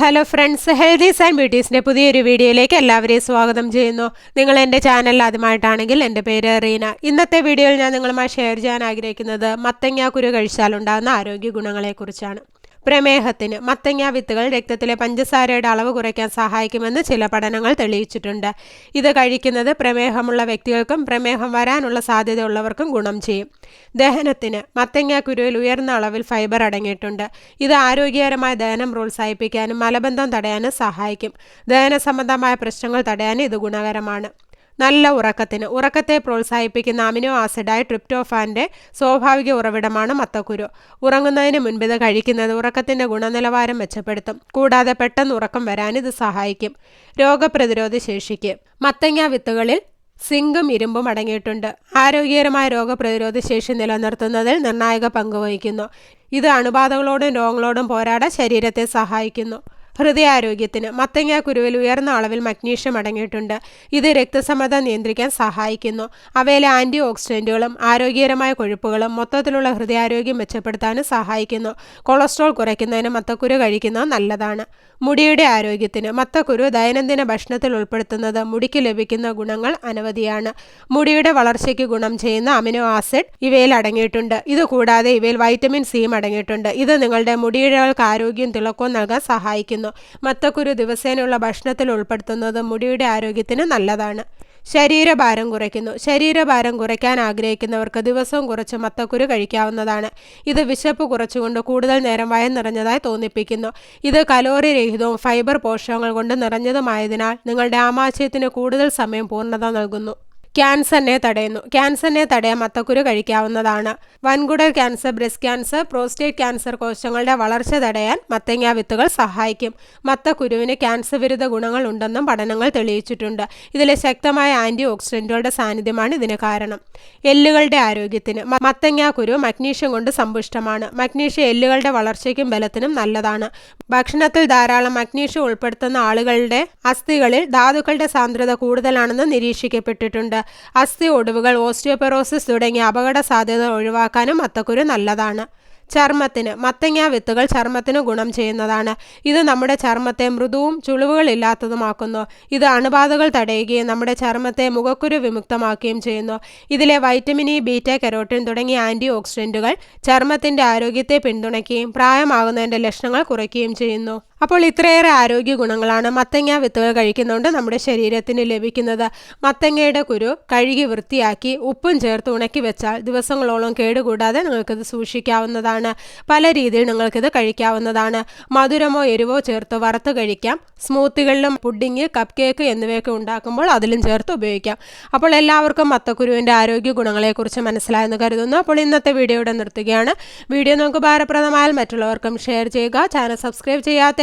Hello friends healthies and ബ്യൂട്ടീസിന്റെ പുതിയൊരു വീഡിയോയിലേക്ക് എല്ലാവരെയും സ്വാഗതം ചെയ്യുന്നു. നിങ്ങൾ എന്റെ ചാനൽ ആദ്യമായിട്ടാണെങ്കിൽ എന്റെ പേര് റീന. ഇന്നത്തെ വീഡിയോയിൽ ഞാൻ നിങ്ങളുമായി ഷെയർ ചെയ്യാൻ ആഗ്രഹിക്കുന്നത് മത്തങ്ങാക്കുരു കഴിച്ചാലുണ്ടാകുന്ന ആരോഗ്യ ഗുണങ്ങളെക്കുറിച്ചാണ്. പ്രമേഹത്തിന് മത്തങ്ങ വിത്തുകൾ രക്തത്തിലെ പഞ്ചസാരയുടെ അളവ് കുറയ്ക്കാൻ സഹായിക്കുമെന്ന് ചില പഠനങ്ങൾ തെളിയിച്ചിട്ടുണ്ട്. ഇത് കഴിക്കുന്നത് പ്രമേഹമുള്ള വ്യക്തികൾക്കും പ്രമേഹം വരാനുള്ള സാധ്യതയുള്ളവർക്കും ഗുണം ചെയ്യും. ദഹനത്തിന് മത്തങ്ങ കുരുവിൽ ഉയർന്ന അളവിൽ ഫൈബർ അടങ്ങിയിട്ടുണ്ട്. ഇത് ആരോഗ്യകരമായ ദഹനം പ്രോത്സാഹിപ്പിക്കാനും മലബന്ധം തടയാനും സഹായിക്കും. ദഹന സംബന്ധമായ പ്രശ്നങ്ങൾ തടയാനും ഇത് ഗുണകരമാണ്. നല്ല ഉറക്കത്തിന് ഉറക്കത്തെ പ്രോത്സാഹിപ്പിക്കുന്ന അമിനോ ആസിഡായ ട്രിപ്റ്റോഫാന്റെ സ്വാഭാവിക ഉറവിടമാണ് മത്തക്കുരു. ഉറങ്ങുന്നതിന് മുൻപ് ഇത് കഴിക്കുന്നത് ഉറക്കത്തിന്റെ ഗുണനിലവാരം മെച്ചപ്പെടുത്തും. കൂടാതെ പെട്ടെന്ന് ഉറക്കം വരാൻ ഇത് സഹായിക്കും. രോഗപ്രതിരോധ ശേഷിക്ക്. മത്തങ്ങ വിത്തുകളിൽ സിങ്കും ഇരുമ്പും അടങ്ങിയിട്ടുണ്ട്. ആരോഗ്യകരമായ രോഗപ്രതിരോധ ശേഷി നിലനിർത്തുന്നതിൽ നിർണായക പങ്കുവഹിക്കുന്നു ഇത് അണുബാധകളോടും രോഗങ്ങളോടും പോരാടാൻ ശരീരത്തെ സഹായിക്കുന്നു. ഹൃദയാരോഗ്യത്തിന് മത്തങ്ങ കുരുവിൽ ഉയർന്ന അളവിൽ മഗ്നീഷ്യം അടങ്ങിയിട്ടുണ്ട്. ഇത് രക്തസമ്മർദ്ദം നിയന്ത്രിക്കാൻ സഹായിക്കുന്നു. അവയിലെ ആന്റി ഓക്സിഡന്റുകളും ആരോഗ്യകരമായ കൊഴുപ്പുകളും മൊത്തത്തിലുള്ള ഹൃദയാരോഗ്യം മെച്ചപ്പെടുത്താനും സഹായിക്കുന്നു. കൊളസ്ട്രോൾ കുറയ്ക്കുന്നതിന് മത്തക്കുരു കഴിക്കുന്നത് നല്ലതാണ്. മുടിയുടെ ആരോഗ്യത്തിന് മത്തക്കുരു ദൈനംദിന ഭക്ഷണത്തിൽ ഉൾപ്പെടുത്തുന്നത് മുടിക്ക് ലഭിക്കുന്ന ഗുണങ്ങൾ അനവധിയാണ്. മുടിയുടെ വളർച്ചയ്ക്ക് ഗുണം ചെയ്യുന്ന അമിനോ ആസിഡ് ഇവയിൽ അടങ്ങിയിട്ടുണ്ട്. ഇതുകൂടാതെ ഇവയിൽ വൈറ്റമിൻ സിയും അടങ്ങിയിട്ടുണ്ട്. ഇത് നിങ്ങളുടെ മുടിയിഴകൾക്ക് ആരോഗ്യം തിളക്കവും നൽകാൻ സഹായിക്കുന്നു. മത്തക്കുരു ദിവസേനയുള്ള ഭക്ഷണത്തിൽ ഉൾപ്പെടുത്തുന്നത് മുടിയുടെ ആരോഗ്യത്തിന് നല്ലതാണ്. ശരീരഭാരം കുറയ്ക്കുന്നു. ശരീരഭാരം കുറയ്ക്കാൻ ആഗ്രഹിക്കുന്നവർക്ക് ദിവസവും കുറച്ച് മത്തക്കുരു കഴിക്കാവുന്നതാണ്. ഇത് വിശപ്പ് കുറച്ചുകൊണ്ട് കൂടുതൽ നേരം വയം നിറഞ്ഞതായി തോന്നിപ്പിക്കുന്നു. ഇത് കലോറി രഹിതവും ഫൈബർ പോഷകങ്ങൾ കൊണ്ട് നിറഞ്ഞതുമായതിനാൽ നിങ്ങളുടെ ആമാശയത്തിന് കൂടുതൽ സമയം പൂർണത നൽകുന്നു. ക്യാൻസറിനെ തടയുന്നു. ക്യാൻസറിനെ തടയാൻ മത്തക്കുരു കഴിക്കാവുന്നതാണ്. വൻകുടൽ cancer breast cancer prostate cancer കോശങ്ങളുടെ വളർച്ച തടയാൻ മത്തങ്ങ വിത്തുകൾ സഹായിക്കും. മത്തക്കുരുവിന് ക്യാൻസർ വിരുദ്ധ ഗുണങ്ങൾ ഉണ്ടെന്നും പഠനങ്ങൾ തെളിയിച്ചിട്ടുണ്ട്. ഇതിലെ ശക്തമായ ആന്റി ഓക്സിഡന്റുകളുടെ സാന്നിധ്യമാണ് ഇതിന് കാരണം. എല്ലുകളുടെ ആരോഗ്യത്തിന്. മത്തങ്ങ കുരു മഗ്നീഷ്യം കൊണ്ട് സമ്പുഷ്ടമാണ്. മഗ്നീഷ്യം എല്ലുകളുടെ വളർച്ചയ്ക്കും ബലത്തിനും നല്ലതാണ്. ഭക്ഷണത്തിൽ ധാരാളം മഗ്നീഷ്യം ഉൾപ്പെടുത്തുന്ന ആളുകളുടെ അസ്ഥികളിൽ ധാതുക്കളുടെ സാന്ദ്രത കൂടുതലാണെന്ന് നിരീക്ഷിക്കപ്പെട്ടിട്ടുണ്ട്. അസ്ഥി ഒടിവുകൾ ഓസ്റ്റിയോപെറോസിസ് തുടങ്ങിയ അപകട സാധ്യത ഒഴിവാക്കാനും മത്തക്കുരു നല്ലതാണ്. ചർമ്മത്തിന് മത്തങ്ങ വിത്തുകൾ ചർമ്മത്തിന് ഗുണം ചെയ്യുന്നതാണ്. ഇത് നമ്മുടെ ചർമ്മത്തെ മൃദുവും ചുളിവുകളില്ലാത്തതുമാക്കുന്നു. ഇത് അണുബാധകൾ തടയുകയും നമ്മുടെ ചർമ്മത്തെ മുഖക്കുരു വിമുക്തമാക്കുകയും ചെയ്യുന്നു. ഇതിലെ വൈറ്റമിൻ ഇ ബീറ്റ കരോട്ടിൻ തുടങ്ങിയ ആന്റി ഓക്സിഡന്റുകൾ ചർമ്മത്തിന്റെ ആരോഗ്യത്തെ പിന്തുണയ്ക്കുകയും പ്രായമാകുന്നതിന്റെ ലക്ഷണങ്ങൾ കുറയ്ക്കുകയും ചെയ്യുന്നു. അപ്പോൾ ഇത്രയേറെ ആരോഗ്യ ഗുണങ്ങളാണ് മത്തങ്ങ വിത്തുകൾ കഴിക്കുന്നതുകൊണ്ട് നമ്മുടെ ശരീരത്തിന് ലഭിക്കുന്നത്. മത്തങ്ങയുടെ കുരു കഴുകി വൃത്തിയാക്കി ഉപ്പും ചേർത്ത് ഉണക്കി വെച്ചാൽ ദിവസങ്ങളോളം കേടുകൂടാതെ നിങ്ങൾക്കിത് സൂക്ഷിക്കാവുന്നതാണ്. പല രീതിയിൽ നിങ്ങൾക്കിത് കഴിക്കാവുന്നതാണ്. മധുരമോ എരിവോ ചേർത്ത് വറുത്ത് കഴിക്കാം. സ്മൂത്തികളിലും പുഡിങ് കപ്പ് കേക്ക് എന്നിവയൊക്കെ ഉണ്ടാക്കുമ്പോൾ അതിലും ചേർത്ത് ഉപയോഗിക്കാം. അപ്പോൾ എല്ലാവർക്കും മത്തക്കുരുവിന്റെ ആരോഗ്യ ഗുണങ്ങളെക്കുറിച്ച് മനസ്സിലായെന്ന് കരുതുന്നു. അപ്പോൾ ഇന്നത്തെ വീഡിയോ ഇവിടെ നിർത്തുകയാണ്. വീഡിയോ നമുക്ക് ഭാരപ്രദമായാൽ മറ്റുള്ളവർക്കും ഷെയർ ചെയ്യുക. ചാനൽ സബ്സ്ക്രൈബ് ചെയ്യാത്ത